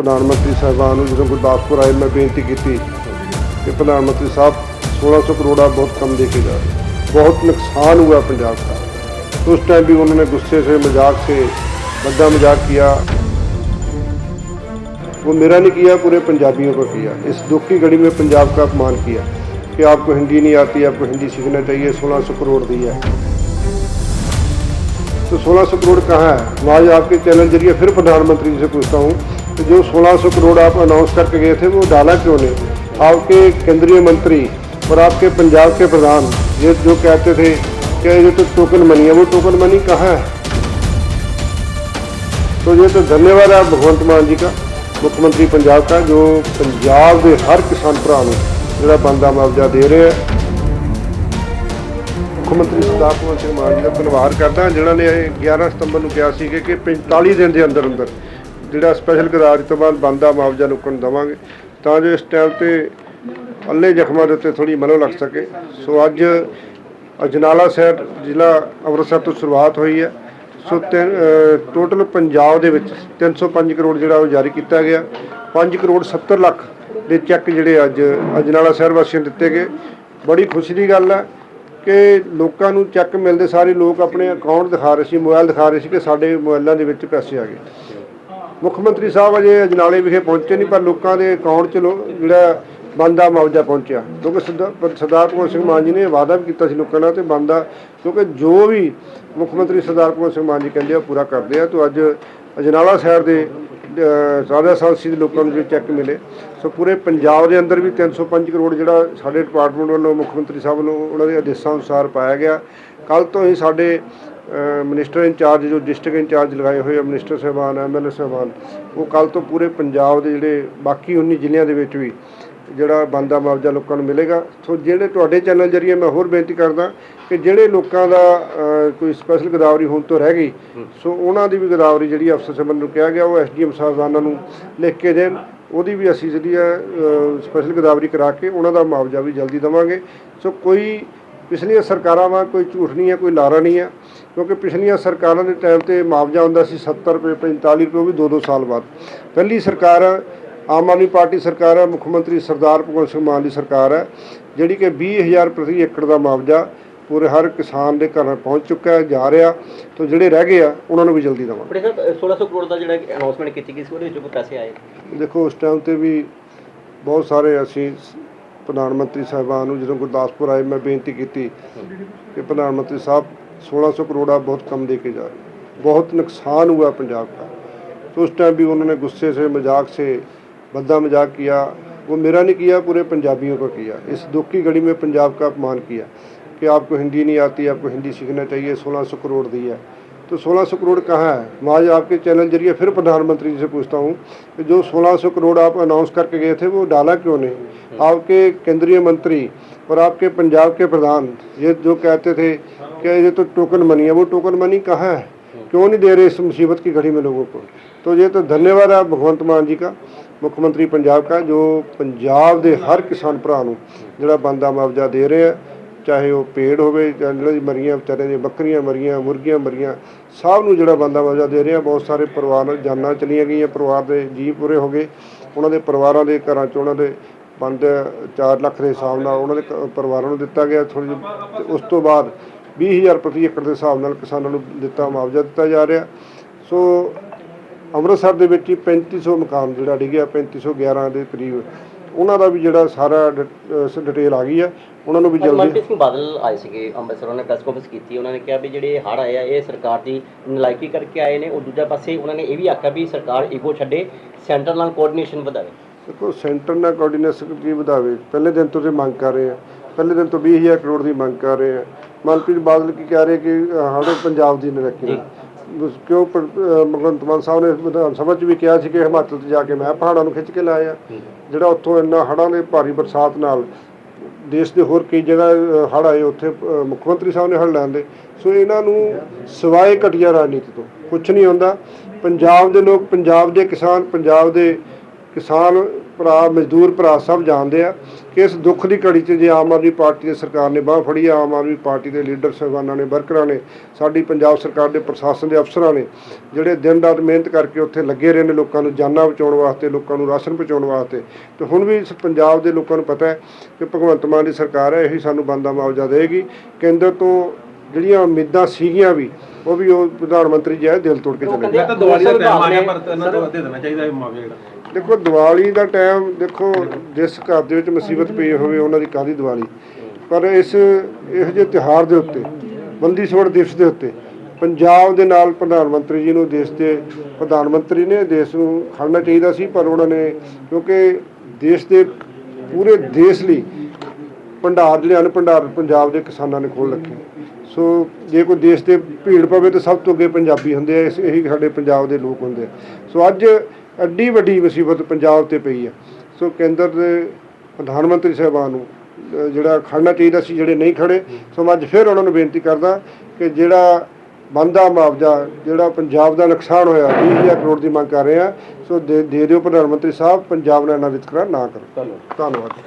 ਪ੍ਰਧਾਨ ਮੰਤਰੀ ਸਾਹਿਬਾਨ ਨੂੰ ਜਦੋਂ ਗੁਰਦਾਸਪੁਰ ਆਏ ਮੈਂ ਬੇਨਤੀ ਕੀਤੀ ਕਿ ਪ੍ਰਧਾਨ ਮੰਤਰੀ ਸਾਹਿਬ 1600 करोड़ आप बहुत कम दे के जा रहे हैं बहुत नुकसान हुआ पंजाब का तो उस टाइम भी उन्होंने गुस्से से मजाक से बद्दा मजाक किया वो मेरा नहीं किया पूरे पंजाबियों को किया इस दुख की घड़ी में पंजाब का अपमान किया कि आपको हिंदी नहीं आती आपको हिंदी सीखना चाहिए 1600 करोड़ दिया है तो 1600 करोड़ कहाँ है मैं आज आपके चैनल जरिए फिर प्रधानमंत्री जी से पूछता हूँ कि जो 1600 करोड़ आप अनाउंस करके गए थे वो डाला क्यों नहीं आपके केंद्रीय मंत्री और आपके पंजाब के प्रधान ये जो कहते थे कि ये तो टोकन मनी है वो टोकन मनी कहाँ है तो ये तो धन्यवाद है भगवंत मान जी का मुख्यमंत्री पंजाब का जो पंजाब के हर किसान भरा ਨੂੰ ਜਿਹੜਾ ਬੰਦਾ ਮੁਆਵਜ਼ਾ ਦੇ ਰਹੇ ਹੈ ਮੁੱਖ ਮੰਤਰੀ ਸਰਦਾਰ ਭਗਵੰਤ ਸਿੰਘ ਮਾਨ ਜੀ ਦਾ ਧੰਨਵਾਦ ਕਰਦਾ ਜਿਨ੍ਹਾਂ ਨੇ ਇਹ 11 ਸਤੰਬਰ ਨੂੰ ਕਿਹਾ ਸੀ ਕਿ 45 ਦਿਨ ਦੇ ਅੰਦਰ ਅੰਦਰ ਜਿਹੜਾ ਸਪੈਸ਼ਲ ਗਰਾਜ ਤੋਂ ਬਾਅਦ ਬੰਦਾ ਮੁਆਵਜ਼ਾ ਲੋਕਾਂ ਨੂੰ ਦੇਵਾਂਗੇ, ਤਾਂ ਜੋ ਇਸ ਟਾਈਮ ਤੇ ਅੱਲੇ ਜ਼ਖਮਾਂ ਦੇ ਉੱਤੇ ਥੋੜੀ ਮਨੋ ਲੱਗ ਸਕੇ। ਸੋ ਅੱਜ ਅਜਨਾਲਾ ਸ਼ਹਿਰ ਜ਼ਿਲ੍ਹਾ ਅੰਮ੍ਰਿਤਸਰ ਤੋਂ ਸ਼ੁਰੂਆਤ ਹੋਈ ਹੈ। ਸੋ ਟੋਟਲ ਪੰਜਾਬ ਦੇ ਵਿੱਚ 305 ਕਰੋੜ ਜਿਹੜਾ ਉਹ ਜਾਰੀ ਕੀਤਾ ਗਿਆ। 5 ਕਰੋੜ 70 ਲੱਖ ਦੇ ਚੈੱਕ ਜਿਹੜੇ ਅੱਜ ਅਜਨਾਲਾ ਸ਼ਹਿਰ ਵਾਸੀਆਂ ਦਿੱਤੇ ਗਏ। ਬੜੀ ਖੁਸ਼ੀ ਦੀ ਗੱਲ ਹੈ ਕਿ ਲੋਕਾਂ ਨੂੰ ਚੈੱਕ ਮਿਲਦੇ ਸਾਰੇ ਲੋਕ ਆਪਣੇ ਅਕਾਊਂਟ ਦਿਖਾ ਰਹੇ ਸੀ ਮੋਬਾਈਲ ਦਿਖਾ ਰਹੇ ਸੀ ਕਿ ਸਾਡੇ ਮੋਬਾਈਲਾਂ ਦੇ ਵਿੱਚ ਪੈਸੇ ਆ ਗਏ। ਮੁੱਖ ਮੰਤਰੀ ਸਾਹਿਬ ਅਜੇ ਅਜਨਾਲੇ ਵਿਖੇ ਪਹੁੰਚੇ ਨਹੀਂ ਪਰ ਲੋਕਾਂ ਦੇ ਅਕਾਊਂਟ 'ਚ ਲੋ- ਜਿਹੜਾ ਬੰਦਾ ਮੁਆਵਜ਼ਾ ਪਹੁੰਚਿਆ। ਕਿਉਂਕਿ ਸਰਦਾਰ ਸਰਦਾਰ ਭਗਵੰਤ ਸਿੰਘ ਮਾਨ ਜੀ ਨੇ ਵਾਅਦਾ ਵੀ ਕੀਤਾ ਸੀ ਲੋਕਾਂ ਨਾਲ ਤੇ ਬੰਦਾ ਕਿਉਂਕਿ ਜੋ ਵੀ ਮੁੱਖ ਮੰਤਰੀ ਸਰਦਾਰ ਭਗਵੰਤ ਸਿੰਘ ਮਾਨ ਜੀ ਕਹਿੰਦੇ ਆ ਉਹ ਪੂਰਾ ਕਰਦੇ ਆ। ਤੋਂ ਅੱਜ ਅਜਨਾਲਾ ਸ਼ਹਿਰ ਦੇ ਅਹ, ਸਾਂਸੀ ਦੇ ਲੋਕਾਂ ਨੂੰ ਜੋ ਚੈੱਕ ਮਿਲੇ। ਸੋ ਪੂਰੇ ਪੰਜਾਬ ਦੇ ਅੰਦਰ ਵੀ 305 ਕਰੋੜ ਜਿਹੜਾ ਸਾਡੇ ਡਿਪਾਰਟਮੈਂਟ ਵੱਲੋਂ ਮੁੱਖ ਮੰਤਰੀ ਸਾਹਿਬ ਵੱਲੋਂ ਉਹਨਾਂ ਦੇ ਆਦੇਸ਼ਾਂ ਅਨੁਸਾਰ ਪਾਇਆ ਗਿਆ। ਕੱਲ ਤੋਂ ਹੀ ਸਾਡੇ ਮਿਨਿਸਟਰ ਇੰਚਾਰਜ ਜੋ ਡਿਸਟ੍ਰਿਕਟ ਇੰਚਾਰਜ ਲਗਾਏ ਹੋਏ ਆ, ਮਿਨਿਸਟਰ ਸਾਹਿਬਾਨ ਐਮਐਲਏ ਸਾਹਿਬਾਨ, ਉਹ ਕੱਲ ਤੋਂ ਪੂਰੇ ਪੰਜਾਬ ਦੇ ਜਿਹੜੇ ਬਾਕੀ 19 ਜ਼ਿਲ੍ਹਿਆਂ ਦੇ ਵਿੱਚ ਵੀ ਜਿਹੜਾ ਬੰਦਾ ਮੁਆਵਜ਼ਾ ਲੋਕਾਂ ਨੂੰ ਮਿਲੇਗਾ। ਸੋ ਜਿਹੜੇ ਤੁਹਾਡੇ ਚੈਨਲ ਜਰੀਏ ਮੈਂ ਹੋਰ ਬੇਨਤੀ ਕਰਦਾ ਕਿ ਜਿਹੜੇ ਲੋਕਾਂ ਦਾ ਕੋਈ ਸਪੈਸ਼ਲ ਗਦਾਵਰੀ ਹੋਣ ਤੋਂ ਰਹਿ ਗਈ, ਸੋ ਉਹਨਾਂ ਦੀ ਵੀ ਗਦਾਵਰੀ ਜਿਹੜੀ ਅਫਸਰ ਸਾਹਿਬਾਨ ਨੂੰ ਕਿਹਾ ਗਿਆ, ਉਹ ਐਸਡੀਐਮ ਸਾਹਿਬਾਨਾਂ ਨੂੰ ਲਿਖ ਕੇ ਦੇਣ। ਉਹਦੀ ਵੀ ਅਸੀਂ ਜਿਹੜੀ ਹੈ ਸਪੈਸ਼ਲ ਗਦਾਵਰੀ ਕਰਾ ਕੇ ਉਹਨਾਂ ਦਾ ਮੁਆਵਜ਼ਾ ਵੀ ਜਲਦੀ ਦੇਵਾਂਗੇ। ਸੋ ਕੋਈ ਪਿਛਲੀਆਂ ਸਰਕਾਰਾਂ ਵਾਂ ਕੋਈ ਝੂਠ ਨਹੀਂ ਹੈ ਕੋਈ ਲਾਰਾ ਨਹੀਂ ਹੈ ਕਿਉਂਕਿ ਪਿਛਲੀਆਂ ਸਰਕਾਰਾਂ ਦੇ ਟਾਈਮ ਤੇ ਮੁਆਵਜ਼ਾ ਹੁੰਦਾ ਸੀ 70 ਰੁਪਏ 45 ਰੁਪਏ ਉਹ ਵੀ 2-2 ਸਾਲ ਬਾਅਦ। ਪਹਿਲੀ ਸਰਕਾਰ ਆਮ ਆਦਮੀ ਪਾਰਟੀ ਸਰਕਾਰ ਹੈ ਮੁੱਖ ਮੰਤਰੀ ਸਰਦਾਰ ਭਗਵੰਤ ਸਿੰਘ ਮਾਨ ਦੀ ਸਰਕਾਰ ਹੈ ਜਿਹੜੀ ਕਿ 20000 ਪ੍ਰਤੀ ਏਕੜ ਦਾ ਮੁਆਵਜ਼ਾ ਪੂਰੇ ਹਰ ਕਿਸਾਨ ਦੇ ਘਰਾਂ ਪਹੁੰਚ ਚੁੱਕਾ ਹੈ ਜਾ ਰਿਹਾ ਤੋਂ ਜਿਹੜੇ ਰਹਿ ਗਏ ਆ ਉਹਨਾਂ ਨੂੰ ਵੀ ਜਲਦੀ ਦੇਵਾਂਗੇ। ਬੜੇ ਸਾਹਿਬ 1600 ਕਰੋੜ ਦਾ ਜਿਹੜਾ ਅਨਾਉਂਸਮੈਂਟ ਕੀਤੀ ਗਈ ਸੀ ਉਹਦੇ ਵਿੱਚੋਂ ਕੋਈ ਪੈਸੇ ਆਏ? ਦੇਖੋ ਉਸ ਟਾਈਮ ਤੇ ਵੀ ਬਹੁਤ ਸਾਰੇ ਅਸੀਂ ਪ੍ਰਧਾਨ ਮੰਤਰੀ ਸਾਹਿਬਾਨ ਨੂੰ ਜਦੋਂ ਗੁਰਦਾਸਪੁਰ ਆਏ ਮੈਂ ਬੇਨਤੀ ਕੀਤੀ ਕਿ ਪ੍ਰਧਾਨ ਮੰਤਰੀ ਸਾਹਿਬ 1600 करोड़ आप बहुत कम दे के जा रहे हैं बहुत नुकसान हुआ पंजाब का तो उस टाइम भी उन्होंने गुस्से से मजाक से बद्दा मजाक किया वो मेरा नहीं किया पूरे पंजाबियों को किया इस दुख की घड़ी में पंजाब का अपमान किया कि आपको हिंदी नहीं आती आपको हिंदी सीखना चाहिए 1600 करोड़ दिया तो 1600 करोड़ कहाँ है मैं आज आपके चैनल जरिए फिर प्रधानमंत्री जी से पूछता हूँ कि जो 1600 करोड़ आप अनाउंस करके गए थे वो डाला क्यों नहीं आपके केंद्रीय मंत्री और आपके पंजाब के प्रधान ये जो कहते थे कि ये तो टोकन मनी है वो टोकन मनी कहाँ है क्यों नहीं दे रहे इस मुसीबत की घड़ी में लोगों को तो ये तो धन्यवाद है भगवंत मान जी का ਮੁੱਖ ਮੰਤਰੀ ਪੰਜਾਬ ਦਾ ਜੋ ਪੰਜਾਬ ਦੇ ਹਰ ਕਿਸਾਨ ਭਰਾ ਨੂੰ ਜਿਹੜਾ ਬੰਦਾ ਮੁਆਵਜ਼ਾ ਦੇ ਰਹੇ ਆ ਚਾਹੇ ਉਹ ਪੇੜ ਹੋਵੇ ਜਾਂ ਜਿਹੜੇ ਮਰੀਆਂ ਵਿਚਾਰੇ ਦੀਆਂ ਬੱਕਰੀਆਂ ਮਰੀਆਂ, ਮੁਰਗੀਆਂ ਮਰੀਆਂ, ਸਭ ਨੂੰ ਜਿਹੜਾ ਬੰਦਾ ਮੁਆਵਜ਼ਾ ਦੇ ਰਿਹਾ, ਬਹੁਤ ਸਾਰੇ ਪਰਿਵਾਰ ਨੂੰ ਜਾਨਾਂ ਚਲੀਆਂ ਗਈਆਂ, ਪਰਿਵਾਰ ਦੇ ਜੀ ਪੂਰੇ ਹੋ ਗਏ। ਉਹਨਾਂ ਦੇ ਪਰਿਵਾਰਾਂ ਦੇ ਘਰਾਂ 'ਚ ਉਹਨਾਂ ਦੇ ਬੰਦ 4 ਲੱਖ ਦੇ ਹਿਸਾਬ ਨਾਲ ਉਹਨਾਂ ਦੇ ਕ- ਪਰਿਵਾਰਾਂ ਨੂੰ ਦਿੱਤਾ ਗਿਆ ਥੋੜੀ ਉਸ ਤੋਂ ਬਾਅਦ 20000 ਪ੍ਰਤੀ ਏਕੜ ਦੇ ਹਿਸਾਬ ਨਾਲ ਕਿਸਾਨਾਂ ਨੂੰ ਦਿੱਤਾ, ਮੁਆਵਜ਼ਾ ਦਿੱਤਾ ਜਾ ਰਿਹਾ। ਸੋ ਅੰਮ੍ਰਿਤਸਰ ਦੇ ਵਿੱਚ ਹੀ 3500 ਮਕਾਨ ਜਿਹੜਾ ਡਿੱਗਿਆ 3511 ਦੇ ਕਰੀਬ। ਉਹਨਾਂ ਦਾ ਵੀ ਜਿਹੜਾ ਸਾਰਾ ਡਿਟੇਲ ਆ ਗਈ ਹੈ ਉਹਨਾਂ ਨੂੰ ਵੀ ਜਲਦੀ ਮਨਪ੍ਰੀਤ ਸਿੰਘ ਬਾਦਲ ਆਏ ਸੀਗੇ ਅੰਮ੍ਰਿਤਸਰ ਉਹਨਾਂ ਨੇ ਪ੍ਰੈਸ ਕਾਨਫਰੰਸ ਕੀਤੀ ਉਹਨਾਂ ਨੇ ਕਿਹਾ ਵੀ ਜਿਹੜੇ ਹੜ੍ਹ ਆਏ ਆ ਇਹ ਸਰਕਾਰ ਦੀ ਨਲਾਇਕੀ ਕਰਕੇ ਆਏ ਨੇ ਉਹ ਦੂਜਾ ਪਾਸੇ ਉਹਨਾਂ ਨੇ ਇਹ ਵੀ ਆਖਿਆ ਵੀ ਸਰਕਾਰ ਈਗੋ ਛੱਡੇ ਸੈਂਟਰ ਨਾਲ ਕੋਆਰਡੀਨੇਸ਼ਨ ਵਧਾਵੇ। ਦੇਖੋ ਸੈਂਟਰ ਨਾਲ ਕੋਆਰਡੀਨੇਸ਼ਨ ਕੀ ਵਧਾਵੇ? ਪਹਿਲੇ ਦਿਨ ਤੋਂ ਤੇ ਮੰਗ ਕਰ ਰਹੇ ਆ ਪਹਿਲੇ ਦਿਨ ਤੋਂ 20000 ਕਰੋੜ ਦੀ ਮੰਗ ਕਰ ਰਹੇ ਆ ਮਨਪ੍ਰੀਤ ਬਾਦਲ ਕੀ ਕਹਿ ਰਹੇ ਕਿ ਸਾਡੇ ਪੰਜਾਬ ਦੀ ਨਰਕੀ ਕਿਉਂ ਭਗਵੰਤ ਮਾਨ ਸਾਹਿਬ ਨੇ ਵਿਧਾਨ ਸਭਾ 'ਚ ਵੀ ਕਿਹਾ ਸੀ ਕਿ ਹਿਮਾਚਲ 'ਚ ਜਾ ਕੇ ਮੈਂ ਪਹਾੜਾਂ ਨੂੰ ਖਿੱਚ ਕੇ ਲਾਇਆ ਜਿਹੜਾ ਉੱਥੋਂ ਇੰਨਾ ਹੜ੍ਹਾਂ ਦੇ ਭਾਰੀ ਬਰਸਾਤ ਨਾਲ ਦੇਸ਼ ਦੇ ਹੋਰ ਕਈ ਜਗ੍ਹਾ ਹੜ੍ਹ ਆਏ ਉੱਥੇ ਮੁੱਖ ਮੰਤਰੀ ਸਾਹਿਬ ਨੇ ਹੜ੍ਹ ਲੈਂਦੇ ਸੋ ਇਹਨਾਂ ਨੂੰ ਸਿਵਾਏ ਘਟੀਆ ਰਾਜਨੀਤੀ ਤੋਂ। ਕੁਝ ਨਹੀਂ ਹੁੰਦਾ। ਪੰਜਾਬ ਦੇ ਲੋਕ ਪੰਜਾਬ ਦੇ ਕਿਸਾਨ ਪੰਜਾਬ ਦੇ ਕਿਸਾਨ ਭਰਾ ਮਜ਼ਦੂਰ ਭਰਾ ਸਭ ਜਾਣਦੇ ਆ ਕਿ ਇਸ ਦੁੱਖ ਦੀ ਘੜੀ 'ਚ ਜੇ ਆਮ ਆਦਮੀ ਪਾਰਟੀ ਦੀ ਸਰਕਾਰ ਨੇ ਬਾਹ ਫੜੀ ਆ ਆਮ ਆਦਮੀ ਪਾਰਟੀ ਦੇ ਲੀਡਰ ਸਾਹਿਬਾਨਾਂ ਨੇ ਵਰਕਰਾਂ ਨੇ ਸਾਡੀ ਪੰਜਾਬ ਸਰਕਾਰ ਦੇ ਪ੍ਰਸ਼ਾਸਨ ਦੇ ਅਫਸਰਾਂ ਨੇ ਜਿਹੜੇ ਦਿਨ ਰਾਤ ਮਿਹਨਤ ਕਰਕੇ ਉੱਥੇ ਲੱਗੇ ਰਹੇ ਨੇ ਲੋਕਾਂ ਨੂੰ ਜਾਨਾਂ ਬਚਾਉਣ ਵਾਸਤੇ ਲੋਕਾਂ ਨੂੰ ਰਾਸ਼ਨ ਪਹੁੰਚਾਉਣ ਵਾਸਤੇ ਤੇ ਹੁਣ ਵੀ ਇਸ ਪੰਜਾਬ ਦੇ ਲੋਕਾਂ ਨੂੰ ਪਤਾ ਹੈ ਕਿ ਭਗਵੰਤ ਮਾਨ ਦੀ ਸਰਕਾਰ ਹੈ ਇਹੀ ਸਾਨੂੰ ਬੰਦਾ ਮੁਆਵਜ਼ਾ ਦੇਗੀ ਕੇਂਦਰ ਤੋਂ ਜਿਹੜੀਆਂ ਉਮੀਦਾਂ ਸੀਗੀਆਂ ਵੀ ਉਹ ਵੀ ਉਹ ਪ੍ਰਧਾਨ ਮੰਤਰੀ ਜੀ ਆਏ ਦਿਲ ਤੋੜ ਕੇ ਚਲੇ ਗਏ। ਤਾਂ ਦੀਵਾਲੀ ਦਾ ਟਾਈਮ ਆ ਗਿਆ ਪਰ ਨੇ- ਇਹਨਾਂ ਨੂੰ ਦੇ ਦੇਣਾ ਚਾਹੀਦਾ ਇਹ ਮੁਆਵਜ਼ਾ ਜਿਹੜਾ। ਦੇਖੋ, ਦੀਵਾਲੀ ਦਾ ਟਾਈਮ ਦੇਖੋ, ਜਿਸ ਘਰ ਦੇ ਵਿੱਚ ਮੁਸੀਬਤ ਪਈ ਹੋਵੇ, ਉਹਨਾਂ ਦੀ ਕਾਹਦੀ ਦੀਵਾਲੀ? ਪਰ ਇਸ, ਇਹੋ ਜਿਹੇ ਤਿਉਹਾਰ ਦੇ ਉੱਤੇ, ਬੰਦੀ ਛੋੜ ਦਿਵਸ ਦੇ ਉੱਤੇ, ਪੰਜਾਬ ਦੇ ਨਾਲ ਪ੍ਰਧਾਨ ਮੰਤਰੀ ਜੀ ਨੂੰ ਦੇਸ਼ ਦੇ, ਪ੍ਰਧਾਨ ਮੰਤਰੀ ਨੇ ਦੇਸ਼ ਨੂੰ ਖੜਨਾ ਚਾਹੀਦਾ ਸੀ, ਪਰ ਉਹਨਾਂ ਨੇ, ਕਿਉਂਕਿ ਦੇਸ਼ ਦੇ ਪੂਰੇ ਦੇਸ਼ ਲਈ ਭੰਡਾਰ, ਜਿਹੜੇ ਹਨ ਭੰਡਾਰ ਪੰਜਾਬ ਦੇ ਕਿਸਾਨਾਂ ਨੇ ਖੋਲ ਰੱਖੇ ਸੋ ਜੇ ਕੋਈ ਦੇਸ਼ ਦੇ ਭੀੜ ਪਵੇ, ਤਾਂ ਸਭ ਤੋਂ ਅੱਗੇ ਪੰਜਾਬੀ ਹੁੰਦੇ ਆ, ਇਸ, ਇਹੀ ਸਾਡੇ ਪੰਜਾਬ ਦੇ ਲੋਕ ਹੁੰਦੇ ਆ। ਸੋ ਅੱਜ ਐਡੀ ਵੱਡੀ ਮੁਸੀਬਤ ਪੰਜਾਬ ਤੇ ਪਈ ਆ। ਸੋ ਕੇਂਦਰ ਦੇ ਪ੍ਰਧਾਨ ਮੰਤਰੀ ਸਾਹਿਬਾਨ ਨੂੰ ਜਿਹੜਾ ਖੜਨਾ ਚਾਹੀਦਾ ਸੀ ਜਿਹੜੇ ਨਹੀਂ ਖੜੇ ਸੋ ਮੈਂ ਅੱਜ ਫਿਰ ਉਹਨਾਂ ਨੂੰ ਬੇਨਤੀ ਕਰਦਾ ਕਿ ਜਿਹੜਾ ਬੰਦਾ ਮੁਆਵਜ਼ਾ ਜਿਹੜਾ ਪੰਜਾਬ ਦਾ ਨੁਕਸਾਨ ਹੋਇਆ 20000 ਕਰੋੜ ਦੀ ਮੰਗ ਕਰ ਰਹੇ ਆ ਸੋ ਦੇ ਦੇ ਦਿਓ ਪ੍ਰਧਾਨ ਮੰਤਰੀ ਸਾਹਿਬ ਪੰਜਾਬ ਨਾਲ ਇਹਨਾਂ ਵਿਤਕਰਾ ਨਾ ਕਰੋ। ਧੰਨਵਾਦ।